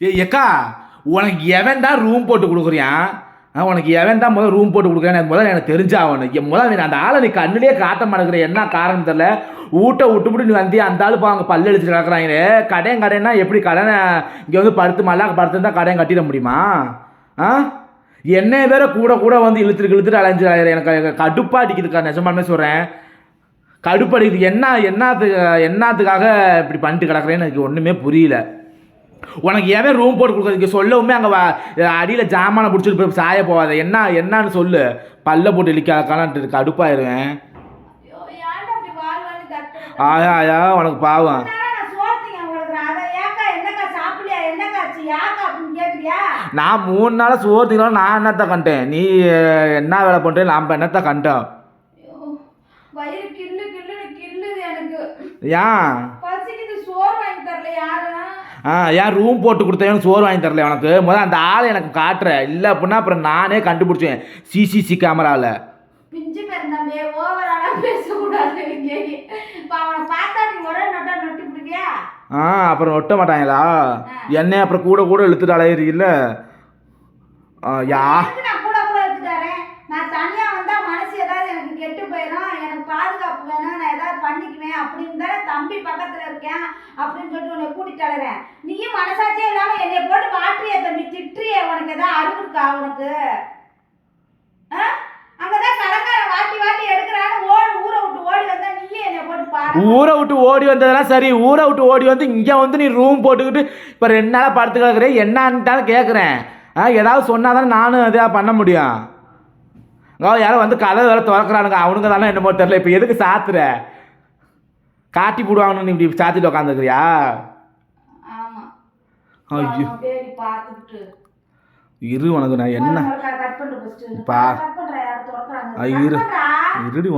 ஏய் எக்கா உனக்கு எவன் தான் ரூம் போட்டு கொடுக்குறியான் ஆ, உனக்கு எவன் தான் முதல் ரூம் போட்டு கொடுக்குறேன் எனக்கு முதல்ல எனக்கு தெரிஞ்சாகணும். என் முதல்ல நீ அந்த ஆளை நீ கண்ணுலேயே காட்ட மாட்டேங்கிற. என்ன காரணம் தெரில ஊட்ட விட்டுவிட்டு நீ வந்து அந்த ஆள் அவங்க பல்லு அடிச்சு கிடக்குறாங்களே கடையன் கடைன்னா எப்படி கடனை இங்கே வந்து படுத்து மல்லாக்க படுத்து தான் கடையும் கட்டிட முடியுமா? ஆ? என்ன வேற கூட கூட வந்து இழுத்துட்டு இழுத்துட்டு அலைஞ்சு எனக்கு கடுப்பாக கடுப்பா அடிக்குதுக்கா சொல்கிறேன் கடுப்படிக்குது. என்ன என்னத்துக்கு என்னத்துக்காக இப்படி பண்ணிட்டு கிடக்குறேன்னு எனக்கு ஒன்றுமே புரியல. உனக்கு எவன் ரூம் போட்டு கொடுக்குறதுக்கு சொல்லவுமே அங்கே அடியில் ஜாமானை பிடிச்சிட்டு போய் சாய போகாத. என்ன என்னன்னு சொல்லு. பல்ல போட்டு வாழ் வாழ்னு கத்துற? ஆயா ஆயா உனக்கு பாவம். நான் ஆச்சு? யாக்கா அப்படின்னு கேக்குறியா? நான் மூணு நாள் சோர்த்திக்கலாம் நான் என்னத்த கண்டேன்? நீ என்ன வேலை பண்ணுறேன் நாம் என்னத்த கண்டோம்? ஏன் பசிக்குது சோறு வாங்கி தரல யாரும் ஆ ஏன் ரூம் போட்டு கொடுத்தேன் சோறு வாங்கி தரல உனக்கு? முதல்ல அந்த ஆளை எனக்கு காட்டுற. இல்லை அப்படின்னா அப்புறம் நானே கண்டுபிடிச்சேன் சிசிசி கேமராவில் பிஞ்சு பெருந்தம்பே ஓவராலா பேசக்கூடாது இங்கே. இப்ப அவனை பார்த்தா நீ ஒரே நொட்டா நொட்டி பிடிக்கியா ஆ அப்புறம் ஒட்ட மாட்டாங்களா? என்னை அப்புறம் கூட கூட இழுத்துட்டு அலையிறீல்ல ஆ, யா எதுக்கு நான் கூட கூட எடுத்துட்டாரேன் நான் தனியா வந்தா மனசு ஏதாவது எனக்கு கெட்டு போயிடும் எனக்கு பாதுகாப்பு வேணும் நான் ஏதாவது பண்ணிக்குவேன் அப்படின்னு தானே தம்பி பக்கத்துல இருக்கேன் அப்படின்னு சொல்லிட்டு உன்னை கூட்டிட்டு அழறேன் நீயும் மனசாட்சியே இல்லாம என்னை போட்டு மாற்றிய தம்பி திட்டுறிய உனக்கு ஏதாவது அறிவு இருக்கா உனக்கு? அங்கதான் கடைக்காரன் வாட்டி வாட்டி எடுக்கிறான்னு ஓடி ஊரை விட்டு ஓடி வந்தா நீயே என்னை போட்டு பாரு. ஊரை விட்டு ஓடி வந்ததெல்லாம் சரி ஊரை விட்டு ஓடி வந்து இங்கே வந்து நீ ரூம் போட்டுக்கிட்டு இப்போ ரெண்டு நாளாக படுத்து கிடக்குறேன் என்னான்ட்டாலும் கேட்குறேன் ஆ ஏதாவது சொன்னால் தானே நானும் இதாக பண்ண முடியும்? அங்கே யாரோ வந்து கதை வேற திறக்கிறானுங்க அவனுங்க தானே என்னமோ தெரில இப்போ எதுக்கு சாத்துற? காட்டி போடுவாங்கன்னு நீ இப்படி சாத்திட்டு உட்காந்துக்கிறியா ஆமா. ஐயோ. இரு உனக்கு நான் என்ன? பா. இரு. இருடி